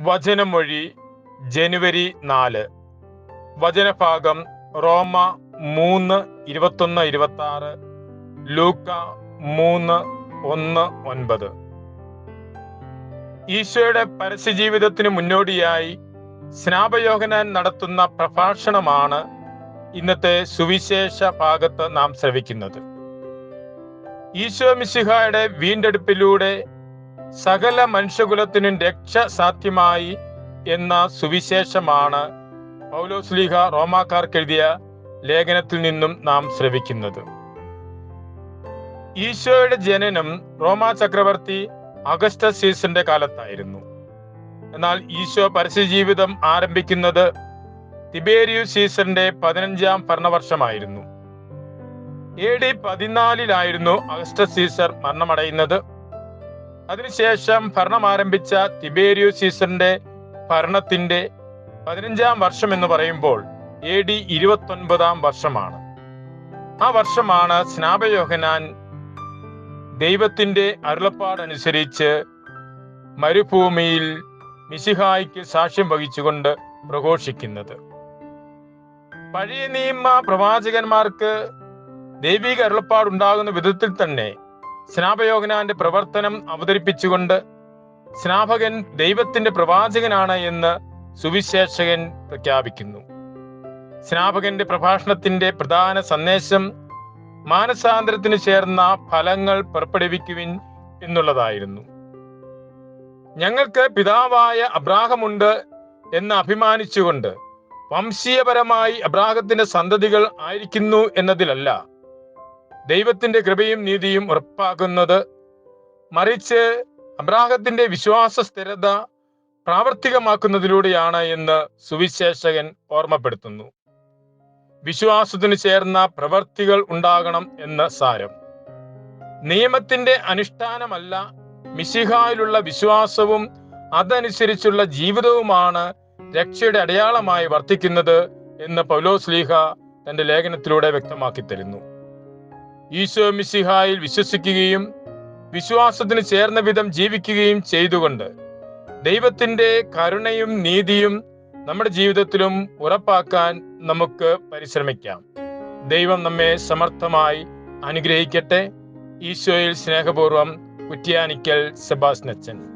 വചനമൊഴി ജനുവരി നാല്. വചനഭാഗം റോമ മൂന്ന് ഇരുപത്തൊന്ന് ഇരുപത്തി ആറ് ലൂക്ക മൂന്ന് ഒന്ന് ഒൻപത്. ഈശോയുടെ പരസ്യജീവിതത്തിന് മുന്നോടിയായി സ്നാപയോഹനാൻ നടത്തുന്ന പ്രഭാഷണമാണ് ഇന്നത്തെ സുവിശേഷ ഭാഗത്ത് നാം ശ്രവിക്കുന്നത്. ഈശോ മിശിഹായുടെ വീണ്ടെടുപ്പിലൂടെ സകല മനുഷ്യകുലത്തിനും രക്ഷ സാധ്യമായി എന്ന സുവിശേഷമാണ് പൗലോസ്ലീഹ റോമാക്കാർക്ക് എഴുതിയ ലേഖനത്തിൽ നിന്നും നാം ശ്രവിക്കുന്നത്. ഈശോയുടെ ജനനം റോമാ ചക്രവർത്തി അഗസ്റ്റ സീസന്റെ കാലത്തായിരുന്നു. എന്നാൽ ഈശോ പരസ്യ ജീവിതം ആരംഭിക്കുന്നത് തിബേരിയു സീസറിന്റെ പതിനഞ്ചാം ഭരണവർഷമായിരുന്നു. എ ഡി പതിനാലിലായിരുന്നു അഗസ്റ്റ സീസർ മരണമടയുന്നത്. അതിനുശേഷം ഭരണം ആരംഭിച്ച തിബേരിയു സീസറിന്റെ ഭരണത്തിന്റെ പതിനഞ്ചാം വർഷം എന്ന് പറയുമ്പോൾ എ ഡി ഇരുപത്തൊൻപതാം വർഷമാണ്. ആ വർഷമാണ് സ്നാപയോഹനാൻ ദൈവത്തിന്റെ അരുളപ്പാടനുസരിച്ച് മരുഭൂമിയിൽ മിശിഹായിക്ക് സാക്ഷ്യം വഹിച്ചുകൊണ്ട് പ്രഘോഷിക്കുന്നത്. പഴയ നിയമ പ്രവാചകന്മാർക്ക് ദൈവിക അരുളപ്പാടുണ്ടാകുന്ന വിധത്തിൽ തന്നെ സ്നാപയോഹനാന്റെ പ്രവർത്തനം അവതരിപ്പിച്ചുകൊണ്ട് സ്നാപകൻ ദൈവത്തിന്റെ പ്രവാചകനാണ് എന്ന് സുവിശേഷകൻ പ്രഖ്യാപിക്കുന്നു. സ്നാപകന്റെ പ്രഭാഷണത്തിന്റെ പ്രധാന സന്ദേശം മാനസാന്തരത്തിന് ചേർന്ന ഫലങ്ങൾ പുറപ്പെടുവിക്കുവിൻ എന്നുള്ളതായിരുന്നു. ഞങ്ങൾക്ക് പിതാവായ അബ്രാഹമുണ്ട് എന്ന് അഭിമാനിച്ചുകൊണ്ട് വംശീയപരമായി അബ്രാഹത്തിന്റെ സന്തതികൾ ആയിരിക്കുന്നു എന്നതിലല്ല ദൈവത്തിന്റെ കൃപയും നീതിയും ഉറപ്പാക്കുന്നത് മറിച്ച് അബ്രാഹത്തിന്റെ വിശ്വാസ സ്ഥിരത പ്രാവർത്തികമാക്കുന്നതിലൂടെയാണ് എന്ന് സുവിശേഷകൻ ഓർമ്മപ്പെടുത്തുന്നു. വിശ്വാസത്തിന് ചേർന്ന പ്രവർത്തികൾ ഉണ്ടാകണം എന്ന സാരം. നിയമത്തിന്റെ അനുഷ്ഠാനമല്ല മിശിഹായിലുള്ള വിശ്വാസവും അതനുസരിച്ചുള്ള ജീവിതവുമാണ് രക്ഷയുടെ അടയാളമായി വർത്തിക്കുന്നത് എന്ന് പൗലോസ്ലീഹ തന്റെ ലേഖനത്തിലൂടെ വ്യക്തമാക്കി തരുന്നു ഈശോ മിസിഹായിൽ വിശ്വസിക്കുകയും വിശ്വാസത്തിന് ചേർന്ന വിധം ജീവിക്കുകയും ചെയ്തുകൊണ്ട് ദൈവത്തിന്റെ കരുണയും നീതിയും നമ്മുടെ ജീവിതത്തിലും ഉറപ്പാക്കാൻ നമുക്ക് പരിശ്രമിക്കാം. ദൈവം നമ്മെ സമർത്ഥമായി അനുഗ്രഹിക്കട്ടെ. ഈശോയിൽ സ്നേഹപൂർവം കുറ്റ്യാനിക്കൽ സെബാസ്നച്ചൻ